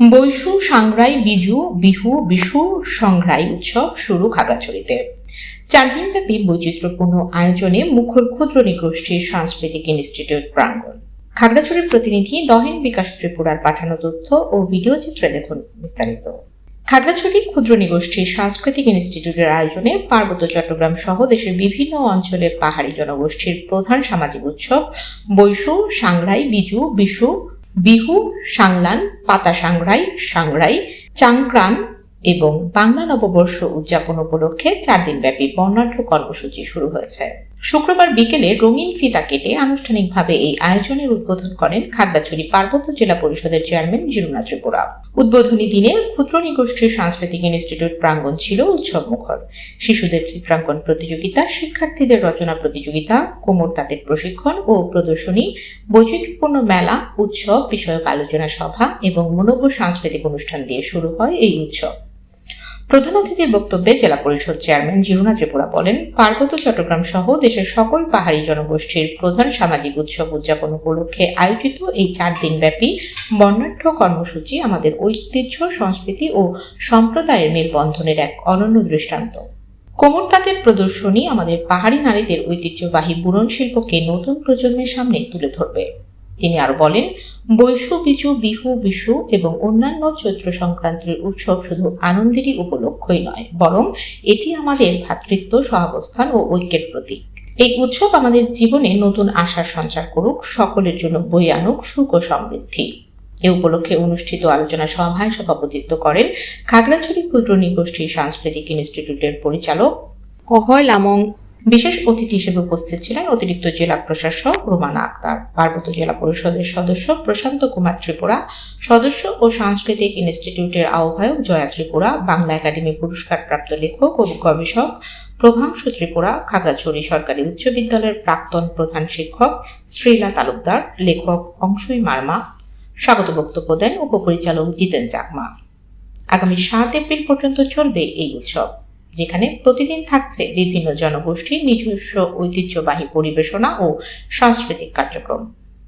বৈশু, সাংগ্রাই, বিজু, বিহু, বিশু, সংগ্রাই উৎসব শুরু খাগড়াছড়িতে। চার দিনব্যাপী বৈচিত্র্যপূর্ণ আয়োজনে মুখর ক্ষুদ্র নিগোষ্ঠীর সাংস্কৃতিক ইনস্টিটিউট প্রাঙ্গণ। খাগড়াছড়ির প্রতিনিধি দহেন বিকাশ ত্রিপুরার পাঠানো তথ্য ও ভিডিও চিত্রে দেখুন বিস্তারিত। খাগড়াছড়ি ক্ষুদ্র নিগোষ্ঠীর সাংস্কৃতিক ইনস্টিটিউটের আয়োজনে পার্বত্য চট্টগ্রাম সহ দেশের বিভিন্ন অঞ্চলের পাহাড়ি জনগোষ্ঠীর প্রধান সামাজিক উৎসব বৈশু, সাংগ্রাই, বিজু, বিশু বিহু, সাংলান, পাতা সাংরাই সাংরাই চাংক্রান এবং বাংলা নববর্ষ উদযাপন উপলক্ষে চার দিনব্যাপী বর্ণাঢ্য কর্মসূচি শুরু হয়েছে। শুক্রবার বিকেলে রঙিন ফিতা কেটে আনুষ্ঠানিকভাবে এই আয়োজনের উদ্বোধন করেন খাগড়াছড়ি পার্বত্য জেলা পরিষদের চেয়ারম্যান জিরুনা ত্রিপুরা। উদ্বোধনী দিনে ক্ষুদ্র নিগোষ্ঠীর সাংস্কৃতিক ইনস্টিটিউট প্রাঙ্গণ ছিল উৎসব মুখর শিশুদের চিত্রাঙ্কন প্রতিযোগিতা, শিক্ষার্থীদের রচনা প্রতিযোগিতা কোমর তাঁতের প্রশিক্ষণ ও প্রদর্শনী, বৈচিত্র্যপূর্ণ মেলা, উৎসব, বিষয়ক আলোচনা সভা এবং মনোজ্ঞ সাংস্কৃতিক অনুষ্ঠান দিয়ে শুরু হয় এই উৎসব। প্রধান অতিথির বক্তব্যে জেলা পরিষদ চেয়ারম্যান জিরুনা ত্রিপুরা বলেন, পার্বত্য চট্টগ্রাম সহ দেশের সকল পাহাড়ি জনগোষ্ঠীর প্রধান সামাজিক উৎসব উদযাপন উপলক্ষে আয়োজিত এই চার দিনব্যাপী বর্ণাঢ্য কর্মসূচি আমাদের ঐতিহ্য, সংস্কৃতি ও সম্প্রদায়ের মেলবন্ধনের এক অনন্য দৃষ্টান্ত। কোমর তাঁতের প্রদর্শনী আমাদের পাহাড়ি নারীদের ঐতিহ্যবাহী বুনন শিল্পকে নতুন প্রজন্মের সামনে তুলে ধরবে। তিনি আরও বলেন বৈশু বিজু, বিহু, বিশু এবং অন্যান্য চৈত্র সংক্রান্তির উৎসব শুধু আনন্দেরই উপলক্ষই নয়, বরং এটি আমাদের ভ্রাতৃত্ব সহাবস্থান ও ঐক্যের প্রতীক। এই উৎসব আমাদের জীবনে নতুন আশার সঞ্চার করুক, সকলের জন্য বই আনুক সুখ ও সমৃদ্ধি। এ উপলক্ষে অনুষ্ঠিত আলোচনা সভায় সভাপতিত্ব করেন খাগড়াছড়ি ক্ষুদ্র নিগোষ্ঠী সাংস্কৃতিক ইনস্টিটিউটের পরিচালক অহয় লামং। বিশেষ অতিথি হিসেবে উপস্থিত ছিলেন অতিরিক্ত জেলা প্রশাসক রোমানা আক্তার, পার্বত্য জেলা পরিষদের সদস্য প্রশান্ত কুমার ত্রিপুরা, সদস্য ও সাংস্কৃতিক ইনস্টিটিউটের আহ্বায়ক জয়া ত্রিপুরা, বাংলা একাডেমি পুরস্কারপ্রাপ্ত লেখক ও গবেষক প্রভাংশু ত্রিপুরা, খাগড়াছড়ি সরকারি উচ্চ বিদ্যালয়ের প্রাক্তন প্রধান শিক্ষক শ্রীলা তালুকদার, লেখক অংশুই মার্মা, স্বাগত বক্তব্য দেন উপপরিচালক জিতেন চাকমা। আগামী সাত এপ্রিল পর্যন্ত চলবে এই উৎসব। যেখানে প্রতিদিন থাকছে বিভিন্ন জনগোষ্ঠীর নিজস্ব ঐতিহ্যবাহী পরিবেশনা ও সাংস্কৃতিক কার্যক্রম।